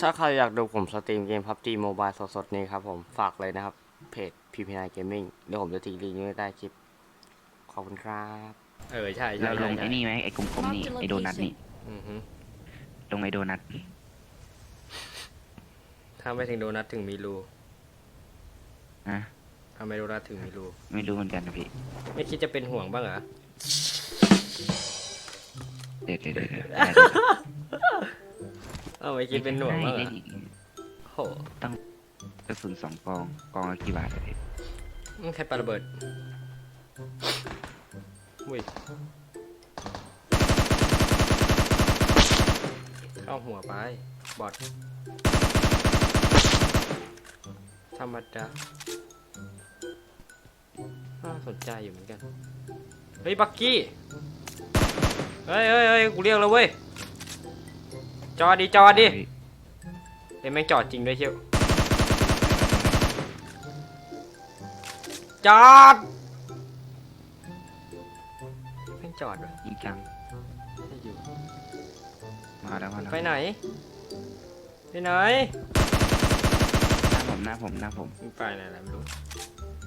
ถ้าใครอยากดูผมสตรีมเกมพับจีโมบายสดๆนี้ครับผม ฝากเลยนะครับ เพจพีพีไนเกมมิ่งเดี๋ยวผมจะทิ้งลิงก์ไว้ใต้คลิป ขอบคุณครับ เออใช่ใช่เราลงใช่ไอ้นี่ไหมไอ้กลมๆนี่ Mark the ไอ้โดนัทนี่อือฮึลงไอ้โดนัทถ้าไม่ถึงโดนัทถึงมีรูนะทำไมโดนัทถึงมีรู ไม่รู้เหมือนกันนะพี่ ไม่คิดจะเป็นห่วงบ้างเหรอ เดี๋ยวเดี๋ยวเดี๋ยวเดี๋ยว เอ้าไม่คิดเป็นห่วงบ้างเหรได้อดิโหกระสุนสองกองกองละกี่บาทอะพี่มันใครปาระเบิดอุ้ยเข้าหัวไป บอดธรรมดาน่าสนใจอยู่เหมือนกัน เฮ้ย บักกี้ เฮ้ยเฮ้ยเฮ้ยกูเรียกแล้วเว้ย จอดดิจอดดิพี่เดี๋ยวแม่งจอดจริงด้วยเชียวจอดแม่งจอดด้วยจริงจังไม่อยู่มาแล้วมาแล้วไปไหน ไปไหนหน้าผมหน้าผมหน้าผมมึงไปไหนแล้วไม่รู้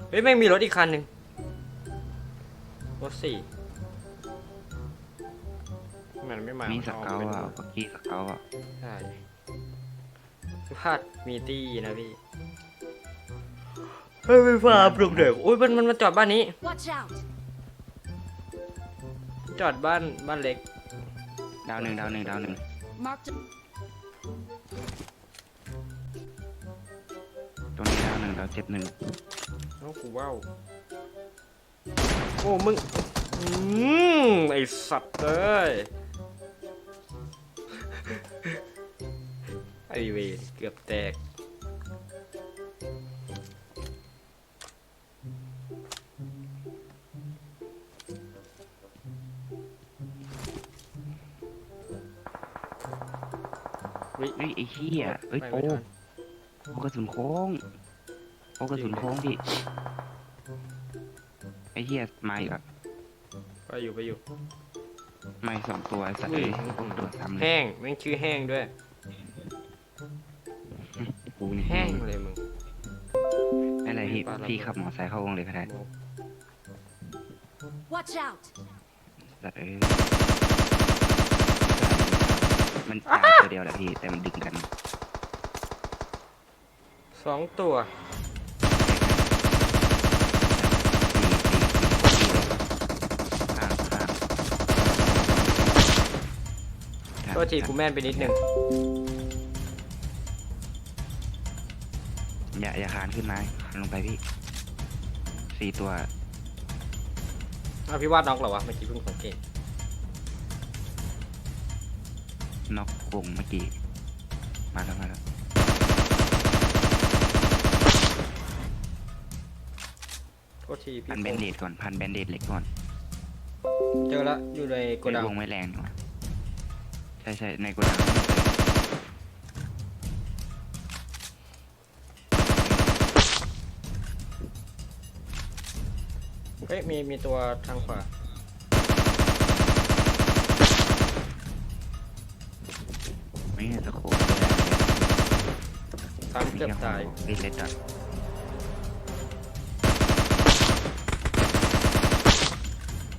เฮ้ยแม่งมีรถอีกคันหนึ่งรถสี่ มันไม่มามีมีสเกลอะปักกี้สเกลอะใช่พลาดมีตี้นะพี่ เฮ้ยไม่ฟ้าปลุกเด็กโอ้ยมันมันมาจอดบ้านนี้ Watch out! จอดบ้านบ้านเล็ก ดาวหนึ่งดาวหนึ่งดาวหนึ่ง Marked a ตรงนี้ดาวหนึ่งดาวเจ็บหนึ่งเอ้ากูว้าวโอ้มึง อืมไอสัตว์เลย ไอเวรเกือบแตกวิเฮ้ยไอ้เหี้ยเฮ้ยไปโอ้ไม่ทันโอ้กระสุนโค้งโอ้กระสุนโค้งพี่ไอ้เหี้ยมาอีกอะไปอยู่ไปอยู่มาอีกสองตัวไอ้สัตว์อุ้เอ้ยยโดนซ้ำเลยแห้งแม่งชื่อแห้งด้วยกู นี่แห้งเลยมึงอะไรพี่ปาระเบิดพี่ขับมอเตอร์ไซค์เข้าวงเลยขนาดนี้ Watch out! สัตว์เอ้ยมันตายตัวเดียวแหละพี่ แต่มันดึงกัน สองตัว ข้างข้างตัวทีกูแม่นไปนิดนึง อย่าอย่าคานขึ้นมาคานลงไปพี่สี่ตัวอ้าวพี่วาดน็อกเหรอวะเมื่อกี้เพิ่งสังเกตน็อกวงเมื่อกี้ มาแล้วมาแล้วโทษทีพี่พันแบนเดดก่อนพันแบนเดดเหล็กก่อนเจอแล้วอยู่ในโกดังวงไม่แรงหน่อยใช่ใช่ในโกดัง เฮ้ยมีมีตัวทางขวาไม่มีสโคปเลยตามเกือบตายรีเลตอะ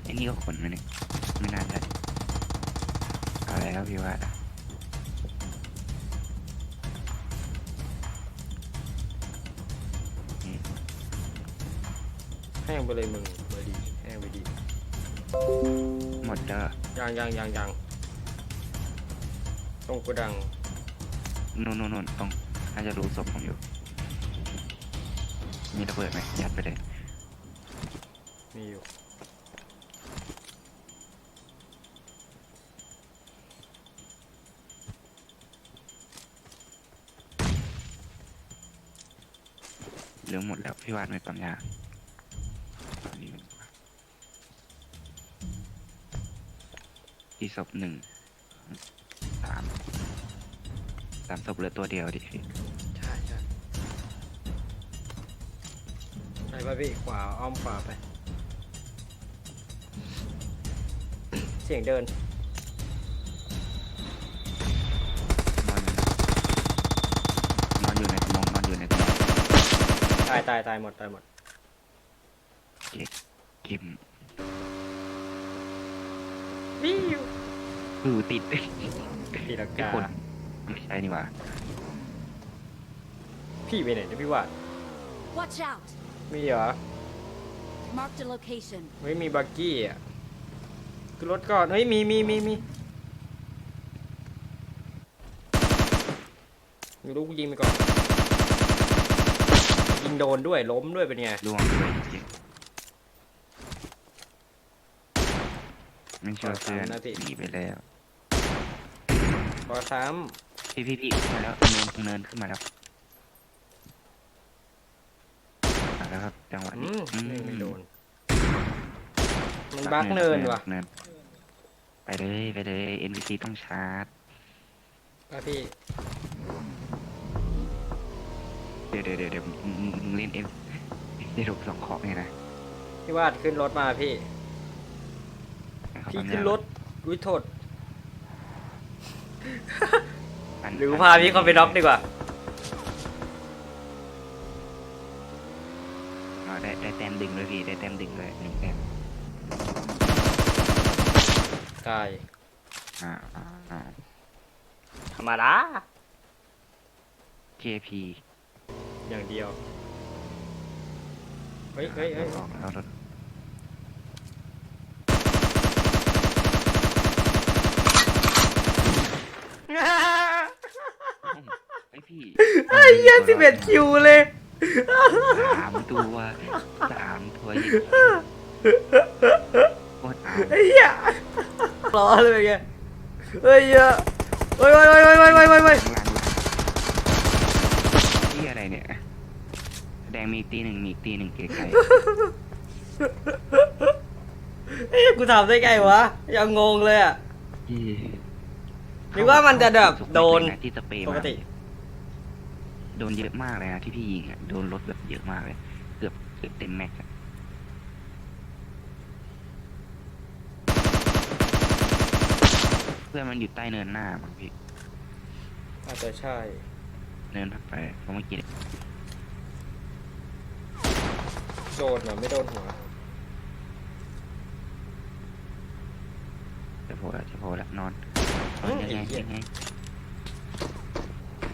ไอ้นี่ก็ขนมาเนี่ยไม่น่าใช่เอาแล้วพี่ว่านี่แห้งไปเลยมึง หมดแล้วยังยังยังยังตรงโกดังนู่นนู่นนู่นตรงน่าจะรู้ศพผมอยู่ มีระเบิดไหมยัดไปเลยมีอยู่เหลือหมดแล้วพี่วาดไม่ปั๊มยาตอนนี้ อีศพหนึ่งสามสามศพเหลือตัวเดียวดิใช่ใช่ไปป่ะพี่ขวาอ้อมขวาไป เสียงเดิน นอนนอนอยู่ในกระมงนอนอยู่ในกระมงตายตายตายหมดตายหมดเกิม วิวดูติดตีลังไอ้กาคนไม่ใช่นี่หว่าพี่ไปไหนเนี่ยพี่ว่า Watch out! มีเหรอ Marked a location. ไม่มีบักกี้อะคือรถก่อนเฮ้ยมีมีมีมีไม่รู้กูยิงไปก่อนยิงโดนด้วยล้มด้วยเป็นไงล่วงเลยจริง ไม่เชื่อเพื่อนขอซ้ำนะพี่หนีไปแล้วขอซ้พี่พี่พี่ขึ้นมาแล้วเนินเนินขึ้นมาแล้วมาแล้วครับจังหวะำอืนี้มอืไม่ไม่โดน มันปับักเนินว่ะเนินไปเลยไปเลย NPC ต้องชาร์จอะพี่ เดี๋ยวเดี๋ยวเดี๋ยวเดี๋ยวมึงมึงมึงเล่นเอ็มเดี๋ยวถูกสองขอบไงนะพี่วาดขึ้นรถมาพี่ให้เขา พี่ทำขึ้นยากรถอุ้ยโทษอันหรือกูพาพี่เขาไปน็อกดีกว่าอ๋อได้ได้แต้มดึงเลยพี่ได้แต้มดึงเลยหนึ่งแต้มตายอ่าอ่าอ่า ธรรมดา KP อย่างเดียว เฮ้ยเฮ้ยเฮ้ย ออกแล้วรถ ไอพี่ไอ้เหี้ยสิบเอ็ดคิวเลย สามตัวสามตัวยิงโคตรเอาไอ้เหี้ยล้อเลยเป็นไงเฮ้ยเหี้ยเฮ้ยเฮ้ยเฮ้ยเฮ้ยเฮ้ยเฮ้ยเฮ้ยเฮ้ยข้างหลังนี่อะไรเนี่ย แดงมีอีกตีหนึ่งมีอีกตีหนึ่งไกลเฮ้ยกูทำได้ไงวะยังงงเลยอะๆที่ หรือว่ามันจะแบบโดนเข้าไปที่สเปรย์ปมากติ โดนเยอะมากเลยนะที่พี่ยิงอะโดนรถแบบเยอะมากเลย เกือบเกือบเต็มแม็กซ์อะเพื่อนมันอยู่ใต้เนินหน้ามั้งพี่อาจจะใช่ เนินถัดไปเพราะเมื่อกี้โดนเหรอไม่โดนหัว จะโผล่แล้วจะโผล่แล้วนอน นอือนมยังไงไอ้เหี้ยยังไง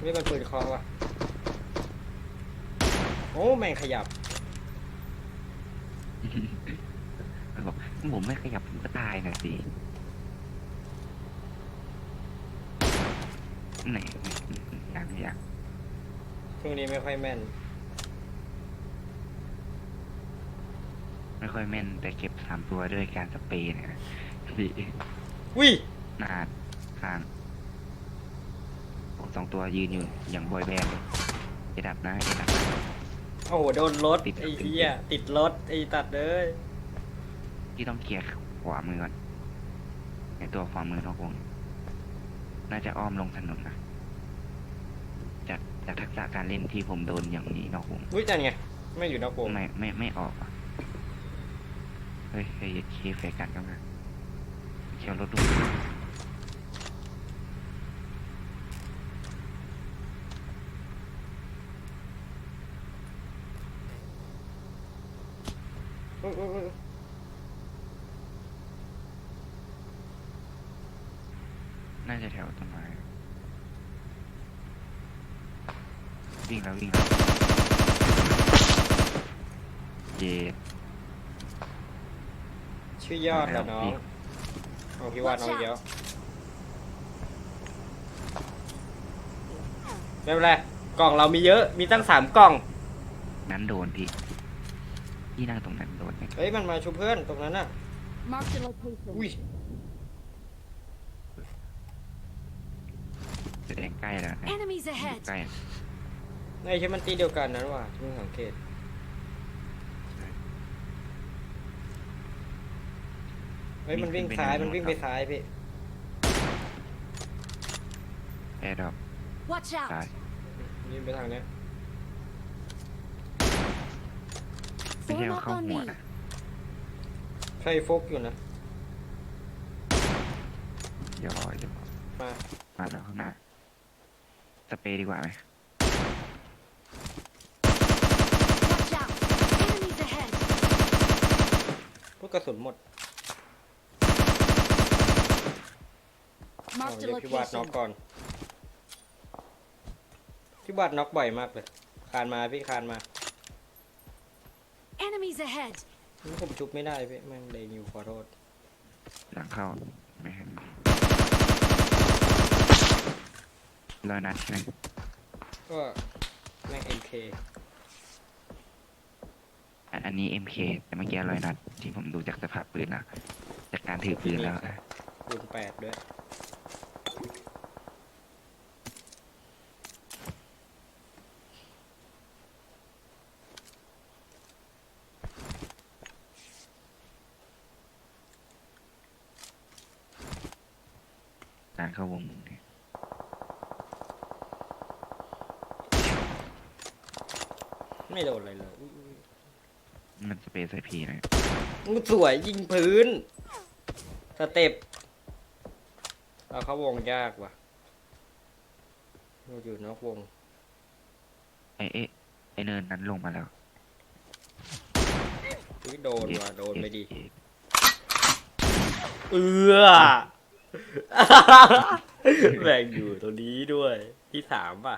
นี่มันปืนเคอวะโอ้แม่งขยับ มันบอกผมไม่ขยับผมก็ตายนะสิไหนยังยังช่วงนี้ไม่ค่อยแม่น ไม่ค่อยแม่นแต่เก็บสามตัวด้วยการสเปรย์เนี่ยนะพี่วิหน้า ข้างสองตัวยืนอยู่อย่างบอยแบนด์เลยเอดับนะเอดับนะโอ้โหโดนรถติด ไอ้เหี้ยติดรถไอ้ตัดเลยพี่ต้องเคลียร์ขวามือก่อนในตัวขวามือนอกวงน่าจะอ้อมลงถนนนะจากจากทักษะการเล่นที่ผมโดนอย่างนี้นอกวงอุ้ยนั่นไง ไม่อยู่นอกวงไม่ไม่ไม่ออกอะเฮ้ยเฮ้ยเคแฟกันก็มาเขียวรถดู อุ๊ยอุ๊ยอุ๊ย น่าจะแถวต้นไม้วิ่งแล้ววิ่งแล้วเย็ดชื่อยอดเหรอน้องเอาพี่วาดน้องเดียวไม่เป็นไรกล่องเรามีเยอะ มีตั้งสามกล่อง นั้นโดนพี่ พี่นั่งตรงนั้นโดนไหมเฮ้ยมันมาชุบเพื่อนตรงนั้นน่ะ Marked a location. อุ้ยแสดงใกล้แล้วนะ Enemies อยู่ ahead. ใกล้ไอ้ใช่มันตีเดียวกันนั้นว่ะที่มึงสังเกตเฮ้ยมันวิ่งซ้ายมันวิ่งไปซ้ายพี่แอร์ดรอป Watch ซ้าย out. วิ่งไปทางเนี้ย ไม่ใช่เอเข้าหัวนะใครฟกอยู่นะ เดี๋ยวรอเดี๋ยวมามาแล้วข้างหน้าสเปรย์ดีกว่าไหม Watch กกระสุนหมดเดี๋ยวพี่วาดน็อกก่อน พี่วาดน็อกบ่อยมากเลย คานมาพี่คานมา Enemies ahead. นี่ผมชุบไม่ได้พี่แม่งเดนิวขอโทษหลังเข้าไม่เห็นรอยนัดใช่ไหมก็แม่งเอ็มเคอันอันนี้ MK แต่เมื่อกี้รอยนัดที่ผมดูจากสภาพปืนนะจากการถือปืนแล้วนะคูณแปดด้วยารเข้าวงเนี่ยไม่โดนอะไรเลยอุ๊ยอุ๊ยมันสเปรย์ใส่พีนะมันสวยยิงพื้น สเต็ปเอาเข้าวงยากว่ะเราอยู่นอกวง ไอเอ๊ะไอเนินนั้นลงมาแล้วอุ๊ยโดนว่ะโดนไปดีเอ๊ะเอือ แบ่งอยู่ตรงนี้ด้วยที่สามป่ะ